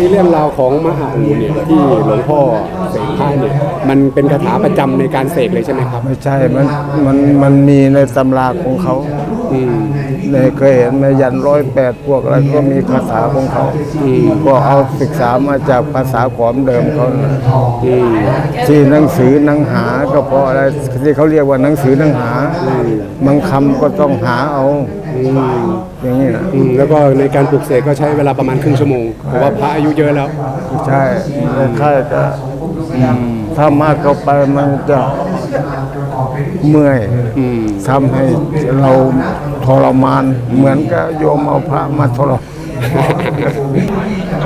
ในเรื่องราวของมหาอูเนี่ยที่หลวงพ่อเสกให้เนี่ยมันเป็นคาถาประจำในการเสกเลยใช่ไหมครับไม่ใช่มันมันมันมีในตำราของเขาอืม ในเคยเห็นในยันร้อยแปดพวกอะไรก็มีคาถาของเขาก็เอาศึกษามาจากภาษาขอมเดิมเขานะอืมที่หนังสือหนังหาก็เพราะอะไรที่เขาเรียกว่าหนังสือหนังหาบางคำก็ต้องหาเอา อืม อืมแล้วก็ในการปลุกเสกก็ใช้เวลาประมาณครึ่งชั่วโมงเพราะว่าพระอายุเยอะแล้ว ใช่ใช่จะถ้ามากเข้าไปมันจะเมื่อยอืม ทำให้เราทรมาน เหมือนกับโยมเอาพระมาทรมาน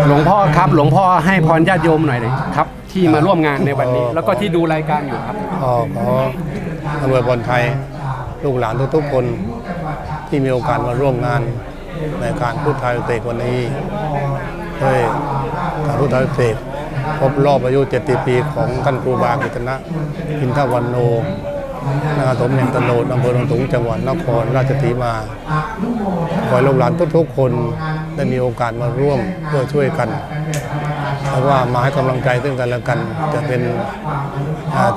หลวงพ่อครับ หลวงพ่อให้พรญาติโยมหน่อยเลยครับ ที่มาร่วมงานในวันนี้ แล้วก็ที่ดูรายการอยู่ครับ ก็ขออำนวยพรไทย ลูกหลานทุกๆคนที่มีโอกาสมาร่วมงาน ในการพูดไทยเตกวันนี้ด้วยการพูดไทยเตกครบรอบอายุ 70 ปีของท่านครูบากิตนะพินทวันโนนาสมเด็จตโนดอำเภอหนองสูงจังหวัดนครราชสีมา ขอให้ลูกหลานทุกๆคน ได้มีโอกาสมาร่วมเพื่อช่วยกันแล้วว่ามาให้กำลังใจซึ่งกันและกัน จะเป็น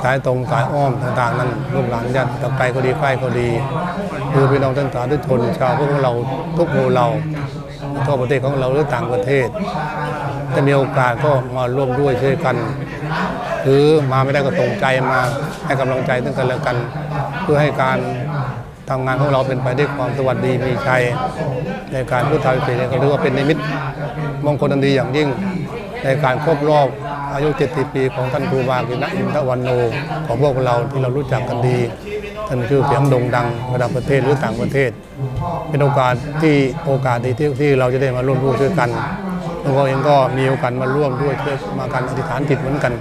สายตรงสายอ้อมต่างๆ นั้นลูกหลานญาติกับไกลก็ดีใกล้ก็ดีคือพี่น้องท่านสาธุชนชาวพวกเราทุกหมู่เราทั่วประเทศของเราหรือต่างประเทศถ้ามีโอกาสก็มาร่วมด้วยช่วยกันหรือมาไม่ได้ก็ตรงใจมาให้กำลังใจซึ่งกันและกัน เพื่อให้การ ทำงานของเราเป็นไปด้วยความสวัสดีมีชัยในการพูดไทยเสียงก็ถือว่าเป็นนิมิตมงคลอันดีอย่างยิ่ง ในการครบรอบอายุ 70 ปีของท่านครูบากินะอินทวันโน ของพวกเราที่เรารู้จักกันดี ท่านชื่อเสียงโด่งดังระดับประเทศหรือต่างประเทศ เป็นโอกาสที่โอกาสดีที่ที่เราจะได้มาร่วมด้วยช่วยกันหลวงพ่อเองก็มีโอกาสมาร่วมด้วยช่วยมากันอธิษฐานจิตเหมือนกัน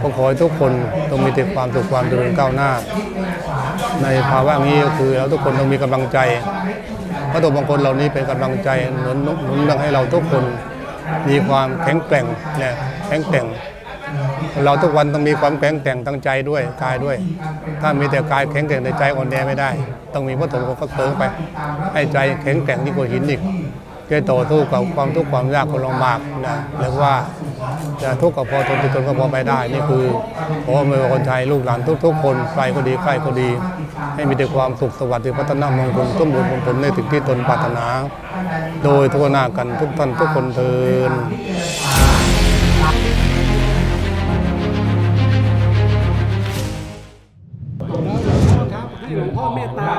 ก็ขอให้ทุกคนต้องมีแต่ความสุขความเจริญก้าวหน้า ในภาวะนี้ก็คือเราทุกคนต้องมีกำลังใจพระตัวบางคนเหล่านี้เป็นกำลังใจหนุนหนุนดังให้เราทุกคนมีความแข็งแกร่งเนี่ยแข็งแกร่ง เราทุกวันต้องมีความแข็งแกร่งทั้งใจด้วยกายด้วย ถ้ามีแต่กายแข็งแกร่งแต่ใจอ่อนแอไม่ได้ ต้องมีพระถมของฟักเติมไป ให้ใจแข็งแกร่งยิ่งกว่าหินอีก จะต่อสู้กับความทุกข์ความยากความลำบากนะเรียกว่าจะทุกข์ก็พอทนทนก็พอไปได้ นี่คือขออวยพรคนไทยลูกหลานทุกๆ คนใครก็ดีใครก็ดี ให้มีแต่ความสุขสวัสดิ์พัฒนามงคลสมบูรณ์ผลในถึงที่ตนปรารถนา โดยทั่วหน้ากันทุกท่านทุกคนเทินครับให้หลวงพ่อเมตตา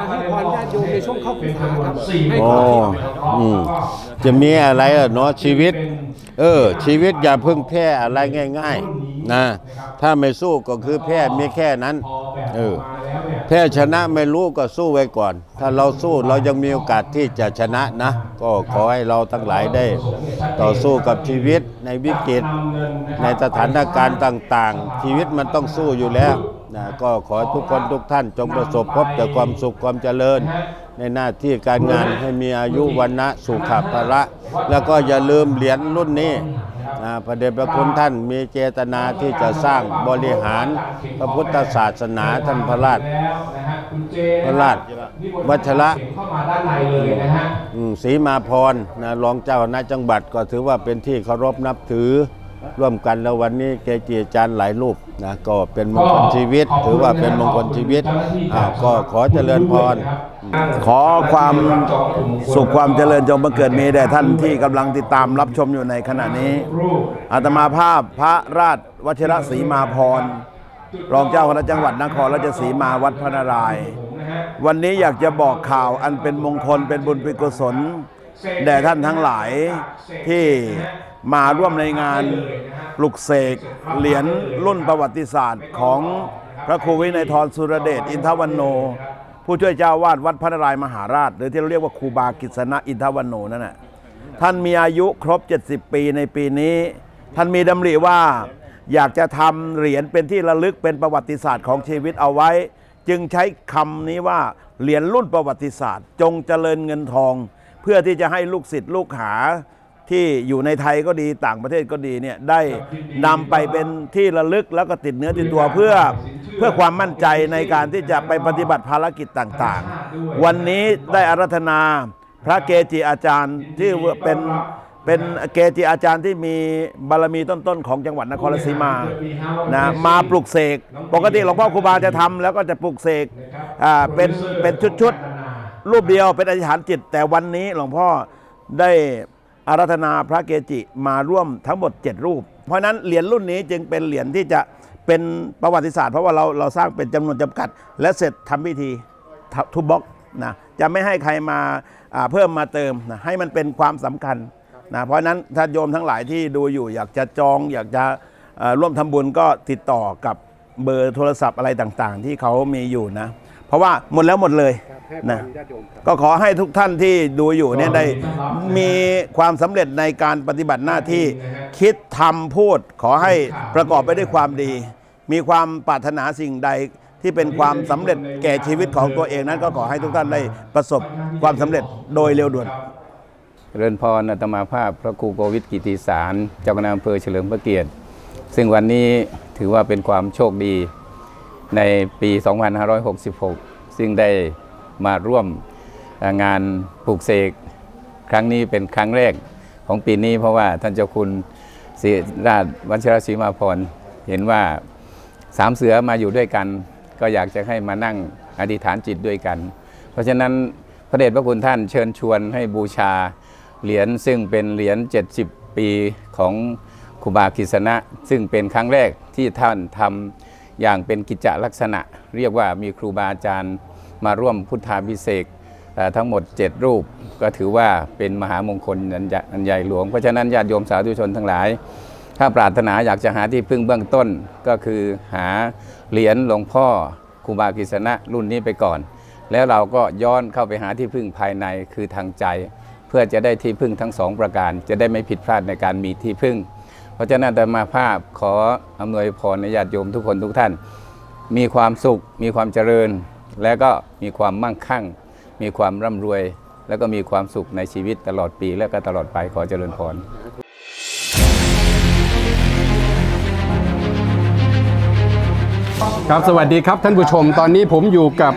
มในช่วงเข้าพรรษาครับให้โอ้พรอืมจะมีอะไรล่ะเนาะชีวิต เออ ชีวิตอย่าเพิ่งแพ้อะไรง่าย ๆ นะ ถ้าไม่สู้ก็คือแพ้มีแค่นั้น เออ แพ้ชนะไม่รู้ก็สู้ไว้ก่อน ถ้าเราสู้เรายังมีโอกาสที่จะชนะนะ ก็ขอให้เราทั้งหลายได้ ต่อสู้กับชีวิตในวิกฤต ในสถานการณ์ต่างๆ ชีวิตมันต้องสู้อยู่แล้วนะก็ขอให้ทุกคนทุกท่านจงประสบพบแต่ความสุขความเจริญ ในหน้าที่การงานให้มีอายุวันนะสุขภาระ แล้วก็อย่าลืมเหรียญรุ่นนี้นะพระเดชพระคุณท่านมีเจตนาที่จะสร้างบริหารพระพุทธศาสนาท่านพระราชพระราชวัชระอืมศรีมาพรนะรองเจ้าคณะจังหวัดก็ถือว่าเป็นที่เคารพนับถือ ร่วมกันแล้ววันนี้เกจิอาจารย์หลายรูปนะก็เป็นมงคลชีวิต ถือว่าเป็นมงคลชีวิตอ่าก็ขอเจริญพร ขอความสุขความเจริญจงบังเกิดมีแด่ท่านที่กำลังติดตามรับชมอยู่ในขณะนี้ อาตมาภาพพระราชวชิรศรีมาพร รองเจ้าคณะจังหวัดนครราชสีมาวัดพระนารายณ์วันนี้อยากจะบอกข่าวอันเป็นมงคลเป็นบุญเป็นกุศล แด่ท่านทั้งหลายที่มาร่วมในงานปลุกเสกเหรียญรุ่นประวัติศาสตร์ของพระครูวินัยทรสุรเดชอินทวันโน ผู้ช่วยเจ้าวาดวัดพระนารายมหาราช หรือที่เราเรียกว่าครูบากิษณะอินทวันโนนั่นแหะท่านมีอายุครบ 70 ปีในปีนี้ ท่านมีดำริว่าอยากจะทำเหรียญเป็นที่ระลึกเป็นประวัติศาสตร์ของชีวิตเอาไว้ จึงใช้คำนี้ว่าเหรียญรุ่นประวัติศาสตร์ จงเจริญเงินทอง พื่อที่จะให้ลูกศิษย์ลูกหาที่อยู่ในไทยก็ดีต่างประเทศก็ดีเนี่ยได้นำไปเป็นที่ระลึกแล้วก็ติดเนื้อติดตัวเพื่อเพื่อความมั่นใจในการที่จะไปปฏิบัติภารกิจต่างๆ วันนี้ได้อารัธนาพระเกจิอาจารย์ที่เป็นเป็นเกจิอาจารย์ที่มีบารมีต้นๆ ของจังหวัดนครราชสีมานะมาปลุกเสก ปกติหลวงพ่อครูบาจะทำแล้วก็จะปลุกเสกอ่าเป็นเป็นชุดๆ รูปเดียวเป็นอธิษฐานจิต แต่วันนี้หลวงพ่อได้อาราธนาพระเกจิมาร่วมทั้งหมด 7 รูป เพราะนั้นเหรียญรุ่นนี้จึงเป็นเหรียญที่จะเป็นประวัติศาสตร์เพราะว่าเราเราสร้างเป็นจำนวนจำกัด และเสร็จทำพิธีทุบบล็อกนะจะไม่ให้ใครมาเพิ่มมาเติมนะให้มันเป็นความสำคัญนะเพราะนั้นถ้าโยมทั้งหลายที่ดูอยู่อยากจะจอง อยากจะร่วมทำบุญก็ติดต่อกับเบอร์โทรศัพท์อะไรต่างๆ ที่เขามีอยู่นะ เพราะว่าหมดแล้วหมดเลยนะก็ขอให้ทุกท่านที่ดูอยู่เนี่ยได้มีความสำเร็จในการปฏิบัติหน้าที่คิดทำพูด ขอให้ประกอบไปด้วยความดี มีความปรารถนาสิ่งใดที่เป็นความสำเร็จแก่ชีวิตของตัวเองนั้นก็ขอให้ทุกท่านได้ประสบความสำเร็จโดยเร็วด่วนเจริญพรอาตมาภาพพระครูโกวิทกิติสาร เจ้าคณะอำเภอเฉลิมพระเกียรติ ซึ่งวันนี้ถือว่าเป็นความโชคดี ในปี 2566 ซึ่งได้มาร่วมงานปลูกเสกครั้งนี้เป็นครั้งแรกของปีนี้เพราะว่าท่านเจ้าคุณศิราชวัชรศรีมาพรเห็นว่าสามเสือมาอยู่ด้วยกัน ก็อยากจะให้มานั่งอธิษฐานจิตด้วยกัน เพราะฉะนั้นพระเดชพระคุณท่านเชิญชวนให้บูชาเหรียญซึ่งเป็นเหรียญ 70 ปีของครูบากิษณะ ซึ่งเป็นครั้งแรกที่ท่านทำ อย่างเป็นกิจจลักษณะ เรียกว่ามีครูบาอาจารย์มาร่วมพุทธาพิเศษกทั้งหมด 7 รูป ก็ถือว่าเป็นมหามงคลอันใหญ่อันใหญ่หลวง เพราะฉะนั้นญาติโยมสาธุชนทั้งหลาย ถ้าปรารถนาอยากจะหาที่พึ่งเบื้องต้นก็คือหาเหรียญหลวงพ่อครูบากิษณะรุ่นนี้ไปก่อน แล้วเราก็ย้อนเข้าไปหาที่พึ่งภายในคือทางใจ เพื่อจะได้ที่พึ่งทั้งสองประการ จะได้ไม่ผิดพลาดในการมีที่พึ่ง เพราะฉะนั้นอาตมาภาพขออำนวยพรในญาติโยมทุกคนทุกท่าน มีความสุข มีความเจริญ และก็มีความมั่งคั่ง มีความร่ำรวย แล้วก็มีความสุขในชีวิตตลอดปีและก็ตลอดไปขอเจริญพรครับสวัสดีครับท่านผู้ชมตอนนี้ผมอยู่กับ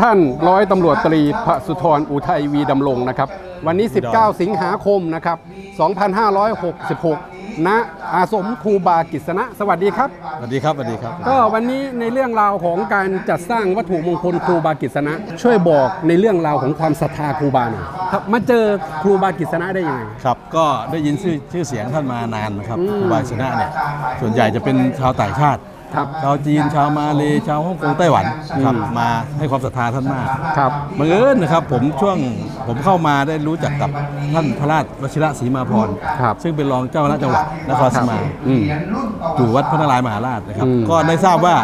ท่านร้อยตำรวจตรีพระสุธรอุทัยวีดำรงนะครับ วันนี้ 19 สิงหาคมนะครับ 2566 ณ อาสมครูบากิษณะ สวัสดีครับ สวัสดีครับสวัสดีครับ ก็วันนี้ในเรื่องราวของการจัดสร้างวัตถุมงคลครูบากิษณะ ช่วยบอกในเรื่องราวของความศรัทธาครูบาหน่อยครับมาเจอครูบากิษณะได้ยังไงครับ ก็ได้ยินชื่อชื่อเสียงท่านมานานนะครับอืมครูบาชนะเนี่ยส่วนใหญ่จะเป็นชาวต่างชาติ ครับชาวจีนชาวมาเลชาวฮ่องกงไต้หวันนะครับอืมมาให้ความศรัทธาท่านมากครับบังเอิญนะครับผมช่วงผมเข้ามาได้รู้จักกับท่านพระราชวชิระศรีมาพรครับซึ่งเป็นรองเจ้าคณะจังหวัดนครราชสีมาอืมอยู่วัดพระนารายณ์มหาราชนะครับอืมก็ได้ทราบว่า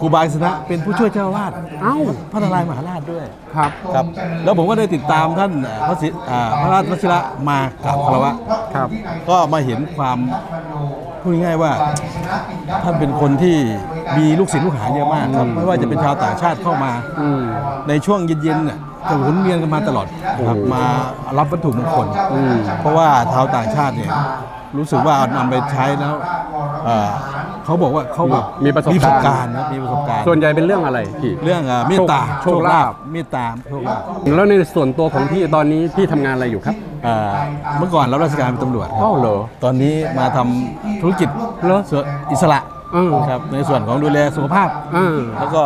ครูบาชนะเป็นผู้ช่วยเจ้าอาวาสเอ้าวัดพระนารายณ์มหาราชด้วยครับครับ แล้วผมก็ได้ติดตามท่านเอ่อพระศิอ่าพระราชวชิระมากราบคารวะครับ ก็มาเห็นความ พูดง่ายๆว่าท่านเป็นคนที่มีลูกศิษย์ลูกหาเยอะมากครับไม่ว่าจะเป็นชาวต่างชาติเข้ามาอืมในช่วงเย็นๆเนี่ยจะหมุนเวียนกันมาตลอดครับโอ้โหมารับวัตถุมงคลอืมเพราะว่าชาวต่างชาติเนี่ยรู้สึกว่าเอานำไปใช้แล้ว เอ่อเขาบอกว่าเขาแบบมีประสบมีประสบกาการรณ์ณ์นะมีประสบการณ์ส่วนใหญ่เป็นเรื่องอะไรพี่เรื่องเอ่อเมตตาโชคลาภเมตตาโชคลาภแล้วในส่วนตัวของพี่ตอนนี้พี่ทำงานอะไรอยู่ครับเอ่อเมื่อก่อนรับราชการเป็นตำรวจครับอ้าวเหรอตอนนี้มาทำธุรกิจเหรอส่วนอิสระอืม ครับในส่วนของดูแลสุขภาพ อ่า แล้วก็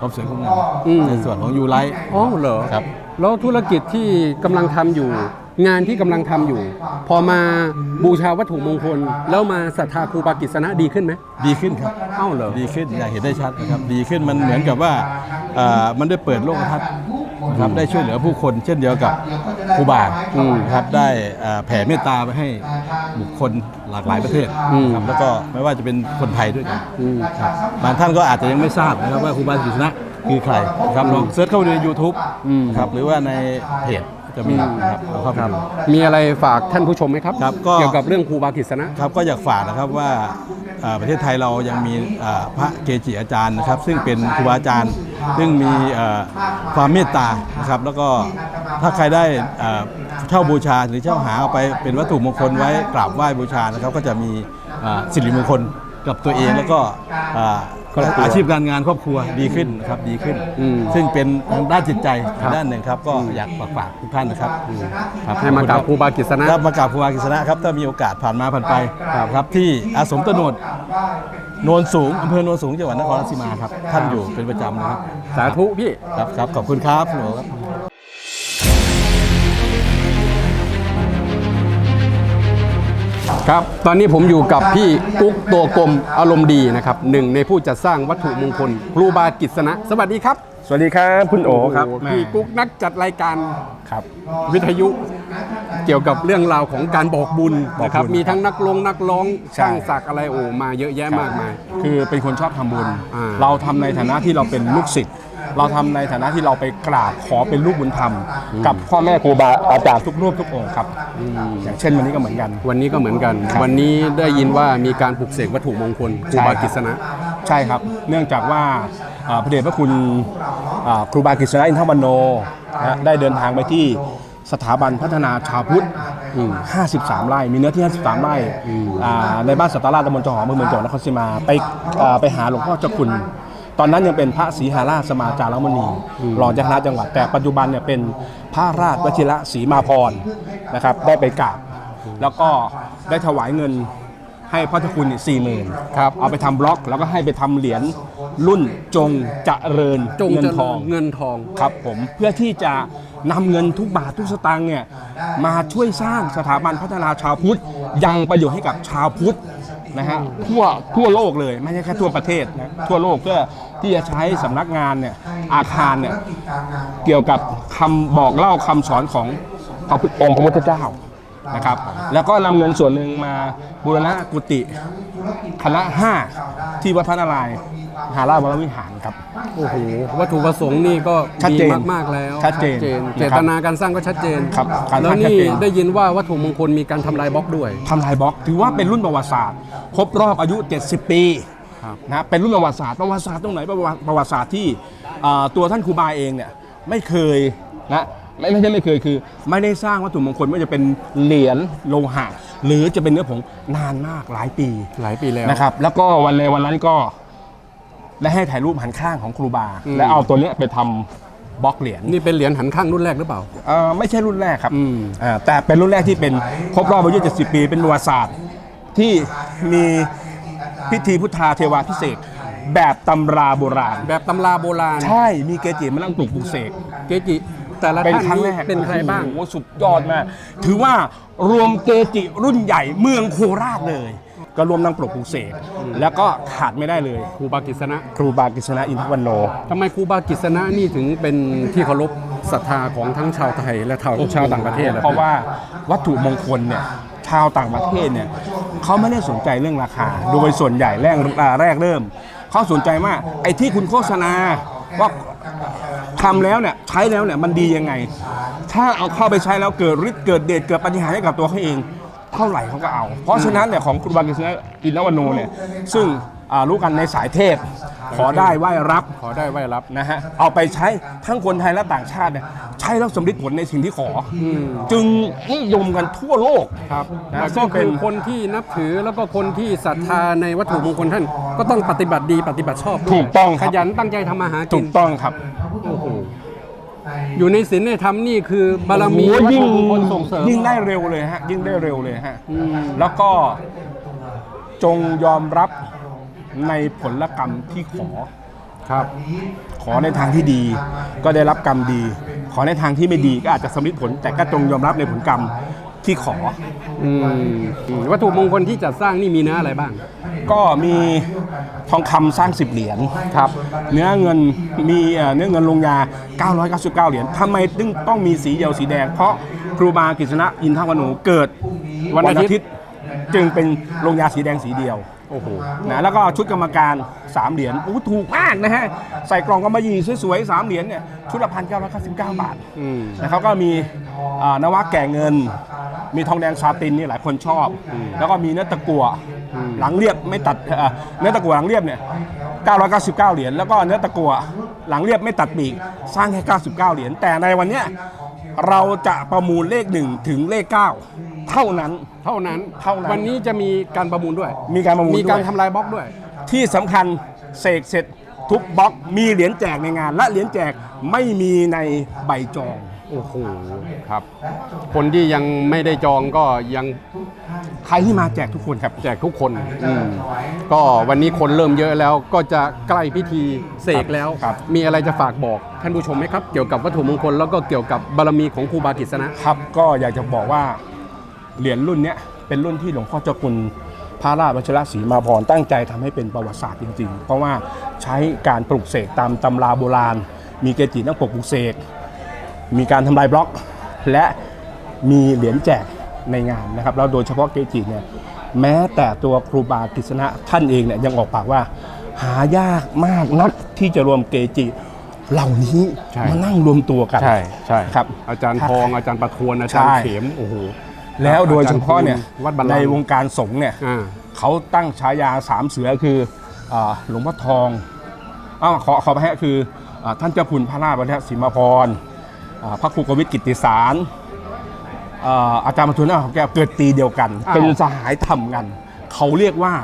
ความสวยความงามอืม ในส่วนของยูไลท์ อ๋อเหรอครับ แล้วธุรกิจที่กำลังทำอยู่ งานที่กำลังทำอยู่ พอมาบูชาวัตถุมงคล แล้วมาศรัทธาครูบากิษณะดีขึ้นไหมดีขึ้นครับอ้าวเหรอดีขึ้นอย่างเห็นได้ชัดนะครับดีขึ้นมันเหมือนกับว่าเอ่อมันได้เปิดโลกทัศน์นะครับได้ช่วยเหลือผู้คนเช่นเดียวกับครูบาอืมนะครับได้เอ่อแผ่เมตตาไปให้บุคคลหลากหลายประเทศอืมนะครับแล้วก็ไม่ว่าจะเป็นคนไทยด้วยกันอืมครับบางท่านก็อาจจะยังไม่ทราบนะครับว่าครูบาศรีสนะคือใครนะครับลองเซิร์ชเข้าไปใน YouTube อืมครับหรือว่าในเพจ จะมีนะครับลองเข้าไปดู มีอะไรฝากท่านผู้ชมไหมครับ ครับก็ เกี่ยวกับเรื่องครูบากิษณะ ครับก็อยากฝากนะครับว่าเอ่อประเทศไทยเรายังมีเอ่อพระเกจิอาจารย์นะครับ ซึ่งเป็นครูบาอาจารย์ ซึ่งมีเอ่อความเมตตานะครับ แล้วก็ถ้าใครได้เอ่อเช่าบูชาหรือเช่าหาเอาไปเป็นวัตถุมงคลไว้กราบไหว้บูชานะครับ ก็จะมีเอ่อสิริมงคลกับตัวเองแล้วก็อ่า ครอบครัวอาชีพการงานครอบครัวดีขึ้นนะครับดีขึ้น อืมซึ่งเป็นทางด้านจิตใจครับ ด้านหนึ่งครับก็อยากฝากฝากทุกท่านนะครับครับให้มากราบครูบากิษณะ ครับมากราบครูบากิษณะครับถ้ามีโอกาสผ่านมาผ่านไปครับที่อาสมตโนดโนนสูงอำเภอโนนสูงจังหวัดนครราชสีมาครับท่านอยู่เป็นประจำนะครับสาธุพี่ ครับครับขอบคุณครับหนูครับ ครับตอนนี้ผมอยู่กับพี่กุ๊กตัวกลมอารมณ์ดีนะครับหนึ่งในผู้จัดสร้างวัตถุมงคลครูบากิษณะสวัสดีครับสวัสดีครับคุณโอครับโโหแม่พี่กุ๊กนักจัดรายการครับ วิทยุ เกี่ยวกับเรื่องราวของการบอกบุญบอกบุญนะครับมีทั้งนักลงนักร้องใช่ ช่างศักดิ์อะไรโอ้มาเยอะแยะมากมาย คือเป็นคนชอบทำบุญ อ่าเราทำในฐานะที่เราเป็นลูกศิษย์ เราทำในฐานะที่เราไปกราบขอเป็นลูกบุญธรรม กับพ่อแม่ครูบาอาจารย์ทุกรูปทุกองค์ครับอย่างเช่นวันนี้ก็เหมือนกัน วันนี้ก็เหมือนกันครับวันนี้ได้ยินว่ามีการปลุกเสกวัตถุมงคลครูบากิษณะใช่ครับ เนื่องจากว่าอ่าพระเดชพระคุณอ่าครูบากิษณะอินทวันโนนะฮะได้เดินทางไปที่สถาบันพัฒนาชาวพุทธ 53 ไร่ มีเนื้อที่ 53 ไร่อ่าในบ้านสัตตาราชตำบลจอหอมอำเภอเมืองจังหวัดนครศรีมา ไปอ่าไปหาหลวงพ่อเจ้าคุณ ตอนนั้นยังเป็นพระศรีหาราชสมาจารมณีรองเจ้าคณะจังหวัด แต่ปัจจุบันเนี่ยเป็นพระราชวชิระศรีมาพรนะครับได้ไปกราบแล้วก็ได้ถวายเงินให้พ่อเจ้าคุณสี่หมื่นครับเอาไปทำบล็อกแล้วก็ให้ไปทำเหรียญรุ่นจงเจริญจงเงินเจริญทองเงินทองครับผมเพื่อที่จะนำเงินทุกบาททุกสตางค์เนี่ยมาช่วยสร้างสถาบันพัฒนาชาวพุทธยังประโยชน์ให้กับชาวพุทธ นะฮะทั่วทั่วโลกเลยไม่ใช่แค่ทั่วประเทศนะทั่วโลกเพื่อที่จะใช้สำนักงานเนี่ยอาคารเนี่ยเกี่ยวกับคำบอกเล่าคำสอนของพระพุทธองค์พระพุทธเจ้านะครับ แล้วก็นำเงินส่วนหนึ่งมาบูรณะกุฏิคณะห้าที่วัดพระนารายณ์ม หาราชวรวิหารครับ โอ้โหวัตถุประสงค์นี่ก็ชัดเจนดีมากๆแล้วชัดเจนเจตนาการสร้างก็ชัดเจนครับการสแล้วร้างชัดนี่เจน ได้ยินว่าวัตถุมงคลมีการทำลายบล็อกด้วย ทำลายบล็อกถือว่าเป็นรุ่นประวัติศาสตร์ครบรอบอายุ 70 ปีครับนะเป็นรุ่นประวัติศาสตร์ประวัติศาสตร์ตรงไหนประวัติประวัติศาสตร์ที่อ่าตัวท่านครูบาเองเนี่ยไม่เคยนะไม่ไม่ใช่ไม่เคยคือ ไม่ได้สร้างวัตถุมงคลไม่ว่าจะเป็นเหรียญโลหะหรือจะเป็นเนื้อผงนานมากหลายปีหลายปีแล้วนะครับ แล้วก็วันในวันนั้นก็ ได้ให้ถ่ายรูปหันข้างของครูบาอืมและเอาตัวเนี้ยไปทำบล็อกเหรียญนี่เป็นเหรียญหันข้างรุ่นแรกหรือเปล่า เอ่อไม่ใช่รุ่นแรกครับอืม อ่าแต่เป็นรุ่นแรกที่เป็นครบรอบอายุ70 ปี เป็นประวัติศาสตร์ที่มีพิธีพุทธาเทวาพิเศษกแบบตำราโบราณ แบบตำราโบราณใช่มีเกจิมานั่งปลุกปลุกเสก เกจิแต่ละเป็นท่านครั้งแรนี่กเป็นใครบ้าง โอ้โหสุดยอดมาก ถือว่ารวมเกจิรุ่นใหญ่เมืองโคราชเลย ก็รวมนั่งปลุกปลุกเสกแล้วก็ขาดไม่ได้เลย ครูบากิษณะครูบากิษณะอินทวันโนทำไมครูบากิษณะนี่ถึงเป็นที่เคารพศรัทธาของทั้งชาวไทยและชาวชาวต่างประเทศล่เพราะว่าวัตถุมงคลเนี่ยชาวต่างประเทศเนี่ยเขาไม่ได้สนใจเรื่องราคา โดยส่วนใหญ่แรกอ่าแรกเริ่มเขาสนใจว่าไอ้ที่คุณโฆษณาว่าทำแล้วเนี่ยใช้แล้วเนี่ยมันดียังไง ถ้าเอาเข้าไปใช้แล้วเกิดฤทธิ์เกิดเดชเกิดปาฏิหารย์ให้กับตัวเขาเอง เท่าไหร่เขาก็เอา เพราะฉะนั้นเนี่ยของครูบากิษณะอินทวโนเนี่ยซึ่งอ่ารู้กันในสายเทพ ขอได้ไหว้รับขอได้ไหว้รับนะฮะเอาไปใช้ทั้งคนไทยและต่างชาติเนี่ยใช้แล้วสำลิดผลในสิ่งที่ขออจึงนิยมกันทั่วโลกครับนะแล้วซึ่ก็งเป็คืน อคนที่นับถือแล้วก็คนที่ศรัทธาในวัตถุมงคลท่าน ก็ต้องปฏิบัติดีปฏิบัติชอบด้วยถูกต้องคขรับ ยันตั้งใจทำมาหาถูกินกต้องครับอ ยู่ในศีลในธรรมนี่คือบารมีโอ้วัตโหยิ่งถุมงคลส่งเสริม ยิ่งได้เร็วเลยฮะ ยิ่งได้เร็วเลยฮะแล้วก็จงยอมรับในผลกรรมที่ขอ ครับ ขอในทางที่ดี ก็ได้รับกรรมดี ขอในทางที่ไม่ดีก็อาจจะสำลิดผล แต่ก็จงยอมรับในผลกรรม ที่ขออืมอืมวัตถุมงคลที่จัดสร้างนี่มีเนื้ออะไรบ้าง ก็มีทองคำสร้าง 10 เหรียญครับ เนื้อเงินมีเอ่อเนื้อเงินลงยา 999 เหรียญทำไมถึงต้องมีสีเดียวสีแดง เพราะครูบากิษณะอินทวโนเกิดวันอาทิตย์ย์ จึงเป็นลงยาสีแดงสีเดียว โอ้โหนะแล้วก็ชุดกรรมการ 3 เหรียญอู้ถูกมากนะฮะ ใส่กล่องกำมะหยี่สวยๆ3เหรียญเนี่ยชุดละพันเก้าร้อยเก้าสิบเก้าบาทอืมนะครับก็มีอ่านวะแก่เงิน มีทองแดงซาตินนี่หลายคนชอบ แล้วก็มีเนื้อตะกั่วหลังเรียบไม่ตัดเอ่อเนื้อตะกั่วหลังเรียบเนี่ย999 เหรียญแล้วก็เนื้อตะกั่วหลังเรียบไม่ตัดปีกสร้างแค่99 เหรียญแต่ในวันเนี้ย เราจะประมูลเลข1ถึงเลข 9 เท่านั้น เท่านั้นเท่านั้น วันนี้จะมีการประมูลด้วย มีการประมูลมีการด้วยทำลายบล็อกด้วย ที่สำคัญเสกเสร็จทุกบล็อกมีเหรียญแจกในงาน และเหรียญแจกไม่มีในใบจอง โอ้โหครับ คนที่ยังไม่ได้จองก็ยังใครที่มาแจกทุกคนครับ แจกทุกคนอืมก็วันนี้คนเริ่มเยอะแล้วก็จะใกล้พิธีเสกแล้ว ครับ มีอะไรจะฝากบอกท่านผู้ชมไหมครับ เกี่ยวกับวัตถุมงคลแล้วก็เกี่ยวกับบารมีของครูบากิษณะ ครับก็อยากจะบอกว่าเหรียญรุ่นเนี้ยเป็นรุ่นที่หลวงพ่อเจ้าคุณพระราชวัชรศรีมาพรตั้งใจทำให้เป็นประวัติศาสตร์จริง ๆ เพราะว่าใช้การปลูกเสกตามตำราโบราณ มีเกจินักปลูกเสก มีการทำลายบล็อก และมีเหรียญแจกในงานนะครับแล้วโดยเฉพาะเกจิเนี่ยแม้แต่ตัวครูบากฤษณะท่านเองเนี่ยยังออกปากว่า หายากมากนักที่จะรวมเกจิเหล่านี้ใช่ มานั่งรวมตัวกัน ใช่ใช่ครับ อาจารย์ทองอาจารย์ประทวนอาจารย์ใช่ เขมโอ้โห แล้วโดยเฉพาะเนี่ยวัดบัลลังก์ ในวงการสงฆ์เนี่ย อ่า เขาตั้งฉายาสามเสือคืออาหลวงพ่อทองอ้าวขอขอไปฮะคืออาท่านเจ้าคุณพระราชวัฒนศรีมาพรอ่า พระครูกวิทย์กิตติสารอ่าอาจารย์มาทุนนาของแก้วเกิดปีเดียวกันอ้าวเป็นสหายธรรมกัน เขาเรียกว่า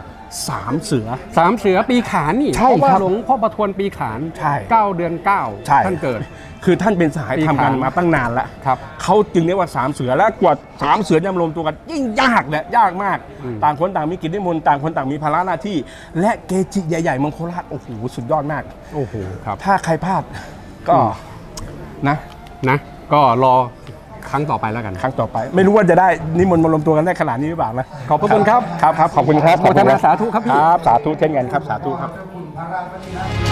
สามเสือสามเสือปีขานนี่ใช่เพราะว่าครับหลวงพ่อประทวนปีขานใช่เก้าเดือนเก้าใช่ท่านเกิด คือท่านเป็นสหายธรรมกันปีขานมาตั้งนานแล้วครับเขาจึงเรียกว่าสามเสือและกว่าสามเสือจะมารวมตัวกัน ยิ่งยากและยากมากอืมต่างคนต่างมีกิจนิมนต์ต่างคนต่างมีภาระหน้าที่ และเกจิใหญ่ๆเมังโคราชโอ้โหสุดยอดมากโอ้โหครับถ้าใครพลาดก็นะ นะ ก็รอครั้งต่อไปแล้วกัน ครั้งต่อไป ไม่รู้ว่าจะได้นิมนต์มารวมตัวกันได้ขนาดนี้หรือเปล่านะขอบพระคุณครับ ครับครับขอบคุณครับโมทนาสาธุครับพี่ ครับ สาธุเช่นกันครับ สาธุครับคุณพระราชวัชิระ